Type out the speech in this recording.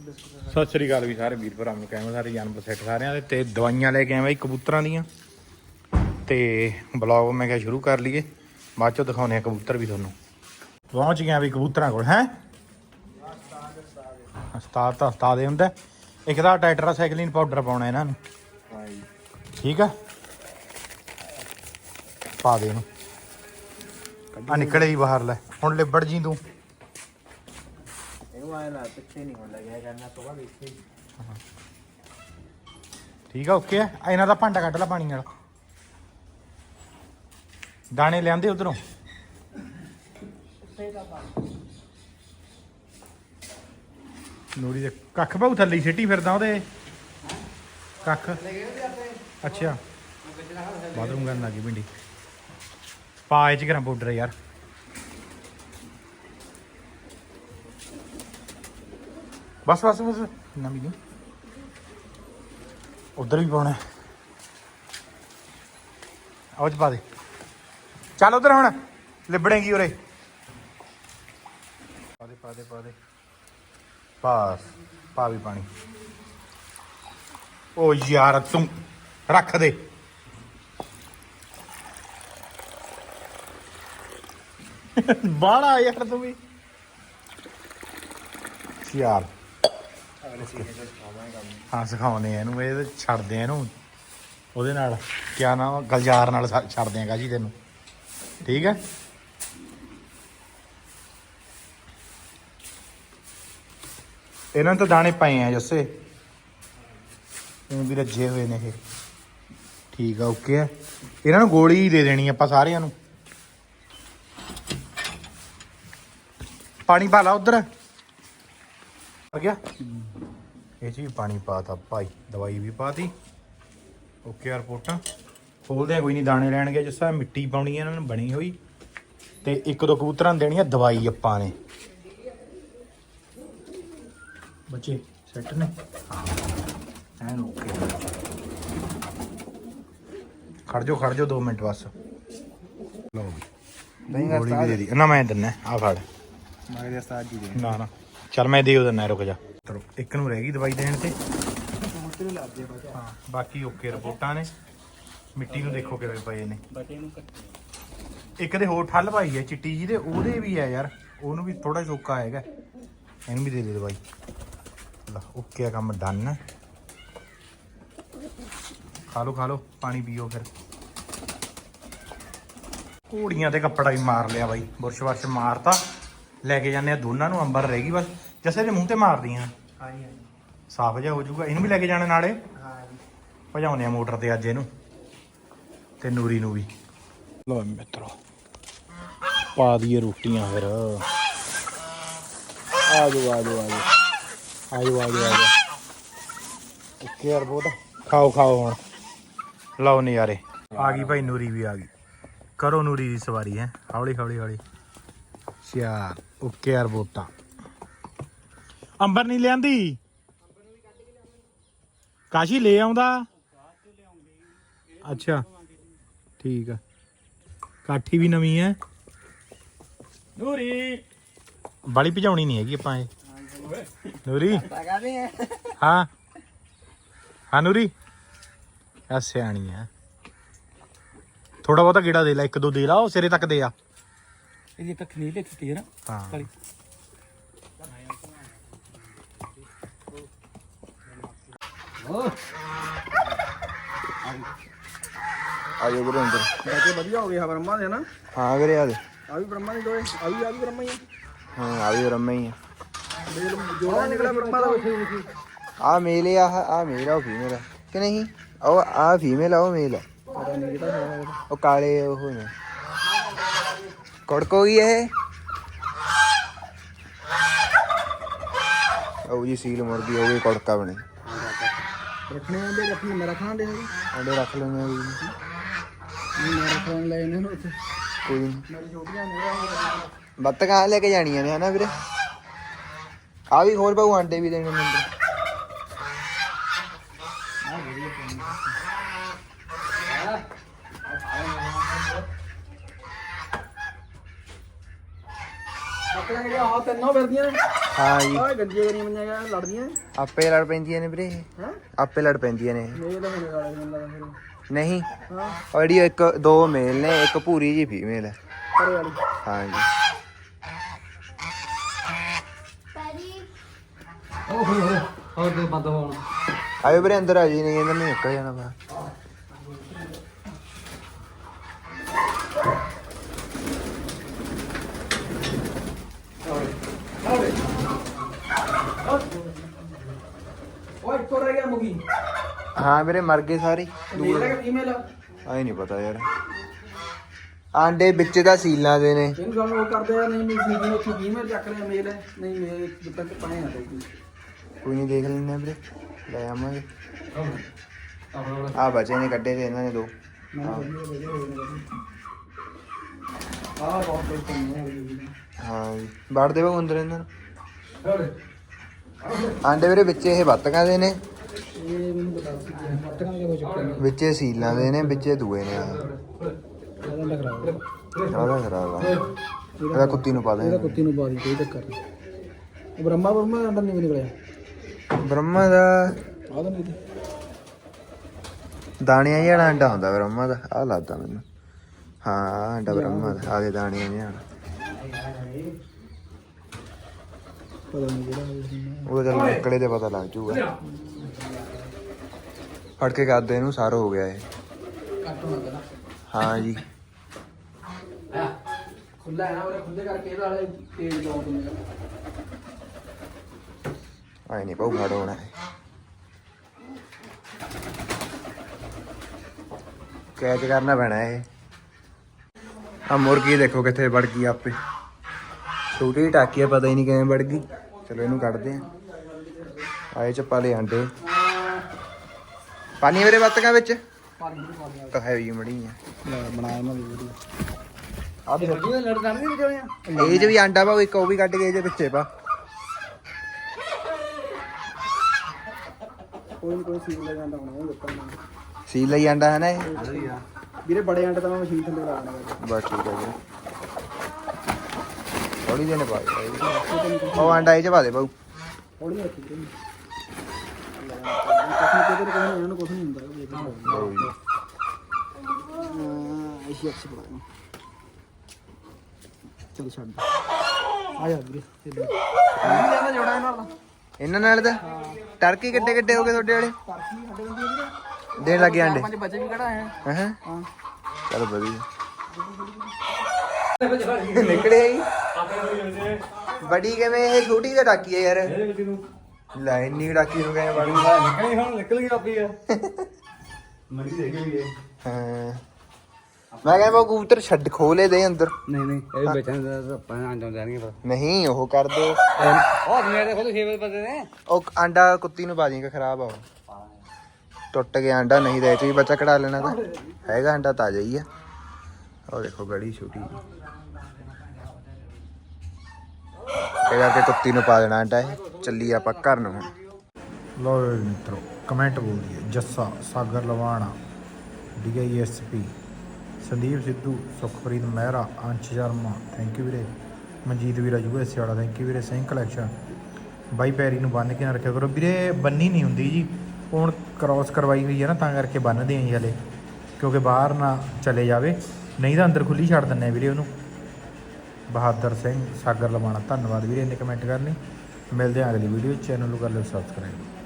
ਸਤਿ ਸ੍ਰੀ ਅਕਾਲ ਵੀ ਸਾਰੇ ਵੀਰ ਭਰਾਵਾਂ ਨੂੰ ਕਹਿੰਦੇ ਸਾਰੇ ਜਾਨਵਰ ਸੈੱਟ ਸਾਰਿਆਂ ਦੇ? ਤੇ ਦਵਾਈਆਂ ਲੈ ਕੇ ਆਇਆ ਬਾਈ ਕਬੂਤਰਾਂ ਦੀਆਂ। ਤੇ ਬਲੌਗ ਮੈਂ ਕਿਹਾ ਸ਼ੁਰੂ ਕਰ ਲਈਏ। ਬਾਅਦ ਚੋਂ ਦਿਖਾਉਣੇ ਆ ਕਬੂਤਰ ਵੀ ਤੁਹਾਨੂੰ। ਪਹੁੰਚ ਗਿਆ ਵੀ ਕਬੂਤਰਾਂ ਕੋਲ ਹੈ? ਉਸਤਾਦ ਤਾਂ ਉਸਤਾਦ ਹੀ ਹੁੰਦਾ। ਇੱਕ ਤਾਂ ਟਾਈਟਰਾ ਸਾਈਕਲਿਨ ਪਾਊਡਰ ਪਾਉਣਾ ਇਹਨਾਂ ਨੂੰ। ਠੀਕ ਆ? ਪਾ ਦੇ ਇਹਨੂੰ। ਆ ਨਿਕਲੇ ਹੀ ਬਾਹਰ ਲੈ। ਹੁਣ ਲਿਬੜ ਜੀ ਤੂੰ। ਇਹਨੂੰ ਆਇਆ ਨਾ ਪਿੱਛੇ ਨਹੀਂ ਹੋਣ ਲੱਗਿਆ ਕਰਨਾ ਤੋਂ ਬਾਅਦ ਠੀਕ ਆ ਓਕੇ ਆ। ਇਹਨਾਂ ਦਾ ਭਾਂਡਾ ਕੱਢ ਲੈ ਪਾਣੀ ਨਾਲ। ਦਾਣੇ ਲਿਆਂਦੇ ਉਧਰੋਂ। ਨੂਰੀ ਦੇ ਕੱਖ ਬਹੁ ਥੱਲੇ ਹੀ ਸਿੱਟੀ ਫਿਰਦਾ ਉਹਦੇ। ਕੱਖ। ਅੱਛਾ। ਬਾਥਰੂਮ ਕਰਨ ਲੱਗੀ ਭਿੰਡੀ। ਪਾ ਇਹ ਚ ਗਰਮ ਪਾਊਡਰ ਯਾਰ। ਬਸ ਬਸ ਬਸ। ਨਾ ਵੀ ਨਹੀਂ। ਉਧਰ ਵੀ ਪਾਉਣਾ। ਆਉਜ ਪਾ ਦੇ। ਚੱਲ ਉਧਰ ਹੁਣ ਲਿਬੜੇਗੀ ਉਰੇ। ਪਾ ਦੇ ਪਾ ਦੇ ਪਾ ਦੇ। ਬਸ ਪਾ ਵੀ ਪਾਣੀ। ਓ ਯਾਰ ਤੂੰ ਰੱਖ ਦੇ। ਬਾੜਾ ਯਾਰ ਤੂੰ ਵੀ। ਯਾਰ। ਹਾਂ, ਸਿਖਾਉਂਦੇ ਆ ਇਹਨੂੰ, ਇਹ ਛੱਡਦੇ ਆ ਇਹਨੂੰ। ਉਹਦੇ ਨਾਲ ਕਿਆ ਨਾਮ ਗਲਜਾਰ ਨਾਲ ਛ- ਛੱਡਦੇ ਆ ਗਾਜੀ ਤੈਨੂੰ। ਠੀਕ ਹੈ ਇਹਨਾਂ ਨੂੰ ਤਾਂ ਦਾਣੇ ਪਏ ਆ ਜੱਸੇ। ਉਹ ਵੀ ਰੱਜੇ ਹੋਏ ਨੇ ਇਹ। ਠੀਕ ਆ, ਓਕੇ ਆ। ਇਹਨਾਂ ਨੂੰ ਗੋਲੀ ਹੀ ਦੇ ਦੇਣੀ ਆਪਾਂ ਸਾਰਿਆਂ ਨੂੰ। ਪਾਣੀ ਪਾ ਲਾ ਉਧਰ। ਆ ਗਿਆ। ਇਹ 'ਚ ਵੀ ਪਾਣੀ ਪਾਤਾ ਭਾਈ ਦਵਾਈ ਵੀ ਪਾਤੀ। ਓਕੇ ਰਿਪੋਰਟਾਂ ਖੋਲਦੇ ਆ ਕੋਈ ਨਹੀਂ ਦਾਣੇ ਲੈਣਗੇ ਜਿਸ ਤਰ੍ਹਾਂ ਮਿੱਟੀ ਪਾਉਣੀ ਇਹਨਾਂ ਨੂੰ ਬਣੀ ਹੋਈ। ਤੇ ਇੱਕ ਦੋ ਕਬੂਤਰਾਂ ਨੂੰ ਦੇਣੀ ਆ ਦਵਾਈ ਆਪਾਂ ਨੇ। ਬੱਚੇ ਸੈੱਟ ਨੇ? ਐਨ ਓਕੇ। ਖੜ ਜਾਓ ਖੜ ਜਾਓ 2 ਮਿੰਟ ਬਸ। ਲਓ ਨਹੀਂ ਗੋਲੀ ਵੀ ਦੇ ਦੀ। ਨਾ ਮੈਂ ਦਿੰਨਾ ਆ ਫੜ। ਮਾਰੇ ਦੇ ਉਸਤਾਦ ਜੀ ਦੇ ਨਾ ਨਾ। ਚੱਲ ਮੈਂ ਦੇ ਉਹ ਦਿੰਨਾ ਰੁਕ ਜਾ। ਚਲੋ, ਇੱਕ ਨੂੰ ਰਹਿ ਗਈ ਦਵਾਈ ਦੇਣ ਤੇ। ਹਾਂ, ਬਾਕੀ ਓਕੇ, ਰਿਪੋਰਟਾਂ ਨੇ। ਮਿੱਟੀ ਨੂੰ ਦੇਖੋ ਕਿਵੇਂ ਪਏ ਨੇ। ਇੱਕ ਦੇ ਹੋਰ ਠੱਲ ਪਾਈ ਹੈ, ਚਿੱਟੀ ਜੀ ਦੇ ਉਹਦੇ ਵੀ ਹੈ ਯਾਰ। ਉਹਨੂੰ ਵੀ ਥੋੜਾ ਚੋਕਾ ਹੈਗਾ। ਇਹਨੂੰ ਵੀ ਦੇ ਦੇ ਦਵਾਈ। ਲਾ, ਓਕੇ ਆ, ਕੰਮ ਡਨ ਖਾ ਲਓ ਖਾ ਲਓ, ਪਾਣੀ ਪੀਓ ਫਿਰ। ਘੋੜੀਆਂ ਤੇ ਕੱਪੜਾ ਵੀ ਮਾਰ ਲਿਆ ਬਾਈ। ਬੁਰਸ਼ ਵਰਸ਼ ਮਾਰਤਾ। ਲੈ ਕੇ ਜਾਂਦੇ ਆ ਦੋਨਾਂ ਨੂੰ ਅੰਬਰ ਰਹਿ ਗਈ ਬਸ। ਜਸੇ ਦੇ ਮੂੰਹ ਤੇ ਮਾਰਦੀਆਂ। ਹਾਂਜੀ ਹਾਂਜੀ। ਸਾਫ਼ ਜਿਹਾ ਹੋ ਜਾਊਗਾ। ਇਹਨੂੰ ਵੀ ਲੈ ਕੇ ਜਾਣਾ ਨਾਲੇ? ਹਾਂਜੀ। ਭਜਾਉਂਦੇ ਆ ਮੋਟਰ ਤੇ ਅੱਜ ਇਹਨੂੰ। ਤੇ ਨੂਰੀ ਨੂੰ ਵੀ। ਲੋ ਮਿੱਤਰੋ ਪਾ ਦਈਏ ਰੋਟੀਆਂ ਫਿਰ। ਆ ਜਾਓ ਆ ਜਾਓ ਆ ਜਾਓ। ਆਜੋ ਆਜੋ ਆਜੋ ਓਕੇ ਯਾਰ ਬਹੁਤ ਖਾਓ ਖਾਓ ਹੁਣ। ਲਓ ਨਜ਼ਾਰੇ। ਆ ਗਈ ਭਾਈ ਨੂਰੀ ਵੀ ਆ ਗਈ। ਕਰੋ ਨੂਰੀ ਦੀ ਸਵਾਰੀ ਹੈ। ਹੌਲੀ ਹੌਲੀ ਹੌਲੀ। ਸ਼ਿਆ ਓਕੇ ਯਾਰ ਬੋਟਾ ਅੰਬਰ ਨਹੀਂ ਲਿਆਂਦੀ? ਕਾਸ਼ੀ ਲੈ ਆਉਂਦਾ? ਅੱਛਾ ਠੀਕ ਆ। ਕਾਠੀ ਵੀ ਨਵੀਂ ਹੈ। ਨੂਰੀ। ਬਾਲੀ ਭਜਾਉਣੀ ਨਹੀਂ ਹੈਗੀ ਆਪਾਂ ਇਹ। ਨੂਰੀ। ਹਾਂ। ਹਾਂ ਨੂਰੀ। ਆ ਸਿਆਣੀ ਆ। ਥੋੜਾ ਬਹੁਤਾ ਗੇੜਾ ਦੇ ਲੈ ਇੱਕ ਦੋ ਦੇ ਲਾ ਉਹ ਸਿਰੇ ਤੱਕ ਦੇ ਆ। ਇਹਦੀ ਕੱਖ ਨਹੀਂ ਲਿਖਤੀ ਹੈ ਨਾ ਹਾਂ। ਕਾਲੀ। ਆਜੋ ਅੰਦਰ। ਬਾਕੀ ਵਧੀਆ ਹੋ ਗਿਆ ਬ੍ਰਹਮਾ ਦੇ ਨਾ? ਹਾਂ ਵੀਰੇ ਆ ਦੇ। ਆ ਵੀ ਬ੍ਰਹਮਾ ਦੇ ਦੋਏ ਆ ਵੀ ਆ ਵੀ ਬ੍ਰਹਮਾ ਹੀ ਆ। ਹਾਂ ਆ ਵੀ ਰਮੇ ਹੀ ਆ। ਮੇਲ ਜੋੜਾ ਨਿਕਲਿਆ ਬ੍ਰਹਮਾ ਦਾ ਹੀ ਆ ਮੇਲ ਆ ਆ ਮੇਲ ਆ ਉਹ ਫੀਮੇਲ ਆ। ਕਿ ਨਹੀਂ? ਉਹ ਆ ਫੀਮੇਲ ਆ ਉਹ ਮੇਲ ਆ। ਪਤਾ ਨਹੀਂ ਕਿਹਦਾ ਹੈ ਉਹ ਕਾਲੇ ਉਹ ਨੇ ਕੜਕੋ ਗਈ ਇਹ ਉਹ ਜੀ ਸੀਲ ਮੁਰਗੀ ਉਹ ਵੀ ਕੜਕਾ ਬਣੇ ਰੱਖਣੇ ਆਂਦੇ ਰੱਖਣੇ ਮੇਰਾ ਖਾਣ ਦੇ ਹੈਗੇ ਆਂਡੇ ਰੱਖ ਲੈਣੇ ਨਹੀਂ ਮੈਂ ਰੱਖਣ ਲੈ ਇਹਨੇ ਨੂੰ ਉੱਥੇ ਕੋਈ ਨੀ। ਮੇਰੀ ਛੋਟੀਆਂ ਮੇਰਾ ਬੱਤਕਾਂ ਲੈ ਕੇ ਜਾਣੀਆਂ ਨੇ ਹਨਾ ਵੀਰੇ ਆ ਵੀ ਹੋਰ ਬਹੁ ਆਂਡੇ ਵੀ ਦੇਣੇ ਨੇ ਅੰਦਰ ਆਪਣੇ ਜਿਹੜੇ ਆ ਤਿੰਨੋਂ ਫਿਰਦੀਆਂ। ਨੇ ਹਾਂ ਜੀ ਓਏ ਗੱਜੇ ਕਰੀਆਂ ਮੰਨਿਆ ਗਿਆ ਲੜਦੀਆਂ। ਆਪੇ ਲੜ ਪੈਂਦੀਆਂ ਨੇ ਵੀਰੇ ਇਹ। ਹੈ? ਆਪੇ ਲੜ ਪੈਂਦੀਆਂ ਨੇ ਇਹ। ਮੇਲ ਹੋਣੇ ਵਾਲੇ ਮੈਨੂੰ ਲੱਗਦਾ ਫਿਰ। ਨਹੀਂ। ਹਾਂ। ਉਹ ਜਿਹੜੀ ਇੱਕ ਦੋ ਮੇਲ ਨੇ ਇੱਕ ਪੂਰੀ ਜੀ ਫੀਮੇਲ ਹੈ। ਵਾਲੀ। ਹਾਂ ਜੀ ਹੋਰ ਦੇ ਬੰਦ ਹੋਣ? ਆਇਓ ਵੀਰੇ ਅੰਦਰ ਆ ਜੀ ਨਹੀਂ ਇਹਨਾਂ ਨੇ ਨਿਕਲ ਜਾਣਾ ਬਾਹਰ ਓਏ ਇੱਕੋ ਰਹਿ ਗਿਆ ਮੁਗੀ ਹਾਂ ਵੀਰੇ ਮਰ ਗਏ ਸਾਰੇ। ਮੇਲ ਹੈ ਆਈ ਨਹੀਂ ਪਤਾ ਯਾਰ। ਆਂਡੇ ਵਿੱਚ ਦਾ ਸੀਲਾਂ ਦੇ ਨੇ। ਇਹਨੂੰ ਸਾਨੂੰ ਉਹ ਕਰਦੇ ਆ ਨਹੀਂ ਨਹੀਂ ਫੀਮੇਲ ਉੱਥੇ ਫੀਮੇਲ ਚੱਕ ਲਿਆ ਮੇਲ ਹੈ। ਨਹੀਂ ਮੇਲ ਜਿੱਦਾਂ ਕਿ ਪਾਏ ਆ ਕੋਈ ਕੋਈ ਨਹੀਂ ਦੇਖ ਲੈਂਦੇ ਆ ਵੀਰੇ। ਲੈ ਆਵਾਂਗੇ। ਆ ਬਚੇ ਨੇ ਕੱਢੇ ਤੇ ਇਹਨਾਂ ਨੇ ਦੋ। ਨੇ ਆ ਬਹੁਤ ਕੰਮ ਨਹੀਂ ਹਾਂ ਜੀ। ਵੜ ਦੇ ਬਾ ਅੰਦਰ ਇਹਨਾਂ ਨੂੰ। ਹੋਵੇ ਆਂਡੇ ਵੀਰੇ ਵਿੱਚ ਇਹ ਬੱਤਕਾਂ ਦੇ ਨੇ। ਇਹ ਮੈਨੂੰ ਬਤਾ ਸੀ ਮੱਟਕਾਂ ਦੇ ਹੋ ਚੁੱਕੇ ਨੇ ਵਿੱਚ ਸੀਲਾਂ ਦੇ ਨੇ ਵਿੱਚ ਦੂਏ ਨੇ ਇਹਦਾ ਉਹਦਾ ਖਰਾਬ ਆ। ਇਹਦਾ ਕੁੱਤੀ ਨੂੰ ਪਾ ਇਹਦਾ ਦੇ ਕੁੱਤੀ ਨੂੰ ਬਾਦੀ ਕੋਈ ਚੱਕਰ ਨਹੀਂ। ਬ੍ਰਹਮਾ ਬ੍ਰਹਮਾ ਅੰਦਰ ਨਹੀਂ ਨਿਕਲਿਆ। ਬ੍ਰਹਮਾ ਦਾ ਆ ਤਾਂ ਨਹੀਂ ਦਾਣਿਆਂ ਜਿਹਾ ਅੰਡਾ ਹੁੰਦਾ ਬ੍ਰਹਮਾ ਦਾ ਆਹ ਲੱਗਦਾ ਮੈਨੂੰ। ਹਾਂ ਅੰਡਾ ਬ੍ਰਹਮਾ ਦਾ ਆਦੇ ਦਾਣਿਆਂ ਜਿਹਾ ਪਤਾ ਨਹੀਂ ਕਿਹੜਾ ਹੈ ਉਹ ਚੱਲ ਨਿਕਲੇ ਤੇ ਪਤਾ ਲੱਗ ਜੂਗਾ। ਫੜ ਕੇ ਕਰਦੇ ਇਹਨੂੰ ਸਾਰ ਹੋ ਗਿਆ ਇਹ। ਕੱਟ ਹੋਣਾ ਪਹਿਲਾਂ ਹਾਂ ਜੀ। ਖੁੱਲਾ ਹੈ ਨਾ ਉਹਨੇ ਖੁੱਲੇ ਕਰਕੇ ਇਹਦੇ ਵਾਲੇ ਤੇਜ਼ ਡਾਊਨ ਹੁੰਦੇ ਆਈ ਨਹੀਂ ਬਹੁ ਫੜ ਹੋਣਾ ਕੈਚ ਕਰਨਾ ਪੈਣਾ ਇਹ। ਆ ਮੁਰਗੀ ਦੇਖੋ ਕਿੱਥੇ ਵੜ ਗਈ ਆਪੇ। ਛੋਟੀ ਟਾਕੀ ਆ ਪਤਾ ਹੀ ਨਹੀਂ ਕਿਵੇਂ ਵੜ ਗਈ। ਚਲੋ ਇਹਨੂੰ ਕੱਢਦੇ ਆ। ਆਏ ਚ ਪਾ ਲਏ ਅੰਡੇ ਪਾਣੀ ਮੇਰੇ ਬੱਤਕਾਂ ਵਿੱਚ? ਨੂੰ ਤਾਂ ਹੈਵੀ ਮੜੀ ਆ। ਬਣਾਇਆ ਇਹਨਾਂ ਦੀ ਵੀਡੀਓ। ਆ ਦੇ ਸੱਜੀ ਲੜ ਲੜ ਨਹੀਂ ਵਿਚਾਰੇ ਆ? ਇਹ ਚ ਵੀ ਆਂਡਾ ਪਾ ਇੱਕ ਉਹ ਵੀ ਕੱਢ ਕੇ ਇਹਦੇ ਵਿੱਚੇ ਪਾ। ਕੋਈ ਕੋਈ ਸੀਲ ਲੈ ਜਾਂਦਾ ਹੁਣ ਉਹ ਦਿੱਤਾ ਮੈਂ ਸੀ ਲਈ ਆਂਡਾ ਹੈ ਨਾ ਇਹ? ਵੀਰੇ ਬੜੇ ਅੰਡੇ ਤਾਂ ਮੈਂ ਮਸ਼ੀਨ ਥੱਲੇ ਲਾ ਬਸ ਠੀਕ ਹੈ ਜੀ। ਥੋੜੀ ਜਿਹੀ ਨੇ ਪਾ ਉਹ ਆਂਡਾ ਇਹ ਚ ਪਾ ਦੇ ਬਾਊ ਹੌਲੀ ਰੱਖੀ ਕੁਛ ਨਹੀਂ ਕਿਤੇ ਕੋਈ ਇਹਨਾਂ ਨੂੰ ਕੁਛ ਨਹੀਂ ਹੁੰਦਾ ਲਓ ਹਾਂ ਇਸੇ ਅੱਛੇ ਬਣਾ ਚਲ ਛੱਡ ਆ ਜਾ ਵੀਰੇ ਚੱਲ ਨਹੀਂ ਜਾਂਦਾ ਜੋੜਾ ਇਹਨਾਂ ਨਾਲ ਇਹਨਾਂ ਨਾਲ ਤਾਂ ਟਰਕੀ ਕਿੱਡੇ ਕਿੱਡੇ ਹੋ ਗਏ ਤੁਹਾਡੇ ਵਾਲੇ? ਤਰਕੀ ਸਾਡੇ ਬੰਦੇ ਵੀਰੇ ਦੇਣ ਲੱਗੇ ਆਂਡੇ। ਪੰਜ ਬੱਚੇ ਵੀ ਕਿਹੜਾ ਹੈ ਹਾਂ ਹਾਂ ਚਲ ਵਧੀਆ। ਨਿਕਲੇ ਹੀ। ਬੜੀ ਕਿਵੇਂ ਇਹ ਛੋਟੀ ਜਿਹੀ ਟਾਕੀ ਹੈ ਯਾਰ। ਲੈ ਇੰਨੀ ਟਾਕੀ ਨੂੰ ਕਿਵੇਂ ਬੜੀ ਨਿਕਲੀ ਹੁਣ ਨਿਕਲ ਗਈ ਆਪੀ ਹੈ ਮਰੀ ਦੇ ਗਈ ਹਾਂ। ਮੈਂ ਕਹਿੰਦਾ ਬਾਊ ਕਬੂਤਰ ਛੱਡ ਖੋਲੇ ਦੇ ਅੰਦਰ। ਨਹੀਂ ਨਹੀਂ ਇਹ ਵੇਚਣ ਦਾ ਆਪਾਂ ਆਂਡੋਂ ਜਾਣਗੇ ਪਰ ਨਹੀਂ ਉਹ ਕਰ ਦੋ। ਉਹ ਮੇਰੇ ਕੋਲ 6 ਵਜੇ ਪਤੇ ਨੇ। ਉਹ ਆਂਡਾ ਕੁੱਤੀ ਨੂੰ ਪਾ ਦੇਂਗਾ ਖਰਾਬ ਆ ਉਹ। ਟੁੱਟ ਗਿਆ ਆਂਡਾ ਨਹੀਂ ਇਹ 'ਚ ਬੱਚਾ ਕਢਾ ਲੈਣਾ ਤਾਂ। ਹੈਗਾ ਆਂਡਾ ਤਾਜ਼ਾ ਹੀ ਆ। ਉਹ ਦੇਖੋ ਗੜੀ ਛੋਟੀ ਇਹ ਕਰਕੇ ਕੁੱਤੀ ਨੂੰ ਪਾ ਦੇਣਾ ਆਂਡਾ ਚੱਲੀ ਆਪਾਂ ਘਰ ਨੂੰ ਹੁਣ। ਲੋ ਮਿੱਤਰੋ ਕਮੈਂਟ ਬੋਲਦੀ ਹੈ ਜੱਸਾ, ਸਾਗਰ ਲਵਾਣਾ ਡੀਆਈਐਸਪੀ ਸੰਦੀਪ ਸਿੱਧੂ, ਸੁਖਪ੍ਰੀਤ ਮਹਿਰਾ, ਅੰਸ਼ ਸ਼ਰਮਾ ਥੈਂਕ ਯੂ ਵੀਰੇ। ਮਨਜੀਤ ਵੀਰਾ ਯੂਐਸਏ ਵਾਲਾ ਥੈਂਕ ਯੂ ਵੀਰੇ ਸਿੰਘ ਕਲੈਕਸ਼ਨ ਬਾਈ ਪੈਰੀ ਨੂੰ ਬੰਨ ਕੇ ਨਾ ਰੱਖਿਆ ਕਰੋ। ਵੀਰੇ, ਬੰਨੀ ਨਹੀਂ ਹੁੰਦੀ ਜੀ। ਹੁਣ ਕ੍ਰਾਸ ਕਰਵਾਈ ਹੋਈ ਹੈ ਨਾ, ਤਾਂ ਕਰਕੇ ਬੰਨਦੇ ਆਂ ਜੀ ਹਲੇ। ਕਿਉਂਕਿ ਬਾਹਰ ਨਾ ਚਲੇ ਜਾਵੇ। ਨਹੀਂ ਤਾਂ ਅੰਦਰ ਖੁੱਲੀ ਛੱਡ ਦਿੰਨੇ ਵੀਰੇ ਉਹਨੂੰ। ਬਹਾਦਰ ਸਿੰਘ ਸਾਗਰ ਲਵਾਣਾ, ਧੰਨਵਾਦ ਵੀਰੇ, ਇੰਨੇ ਕਮੈਂਟ ਕਰਨੀ। ਮਿਲਦੇ ਹਾਂ ਅਗਲੀ ਵੀਡੀਓ ਚੈਨਲ ਨੂੰ ਕਰ ਲਿਓ ਸਬਸਕ੍ਰਾਈਬ